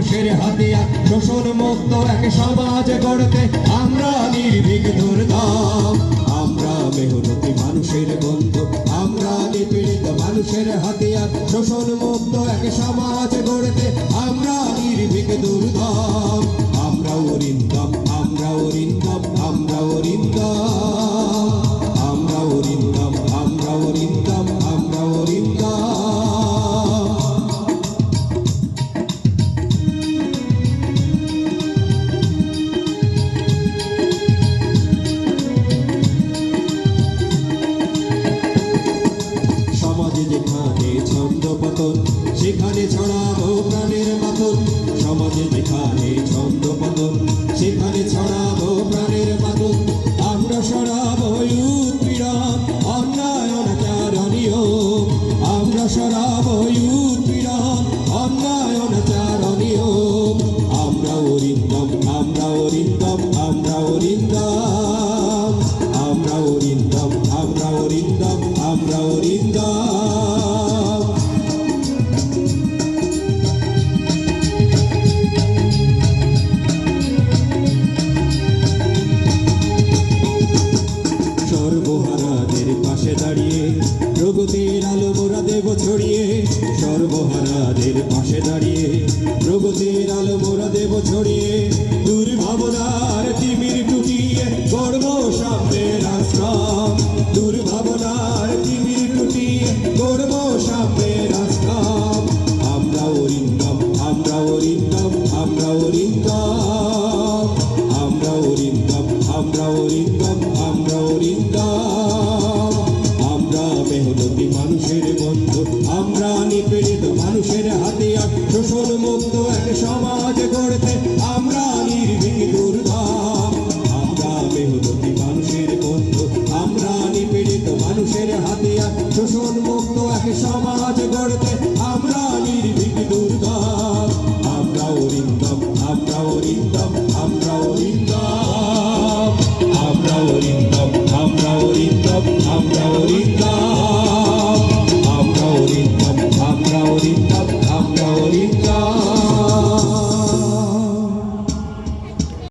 মানুষের হাতিয়া শোষণ মুক্ত এক সমাজ গড়তে আমরা নির্ভীক দুর্দাম আমরা মেহনতি মানুষের বন্ধু, আমরা নিপীড়িত মানুষের হাতিয়ার শোষণ মুক্ত এক সমাজ গড়তে আমরা নির্ভীক দুর্দাম আমরা ঋণ আমরা ঋণ আমরা ঋণ ছড়াবো প্রাণের মাতন সমাজে যেখানে ছন্দ পতন সেখানে ছড়াবো সর্বহারাদের পাশে দাঁড়িয়ে প্রগতির আলো মোরা দেব ছড়িয়ে দুর্ভাবনার মানুষের হাতে শোষণ মুক্ত এক সমাজ গড়তে আমরা নির্ভীক আমরা মানুষের বন্ধু, আমরা নিপীড়িত মানুষের হাতিয়ার শোষণ মুক্ত এক সমাজ গড়তে kita.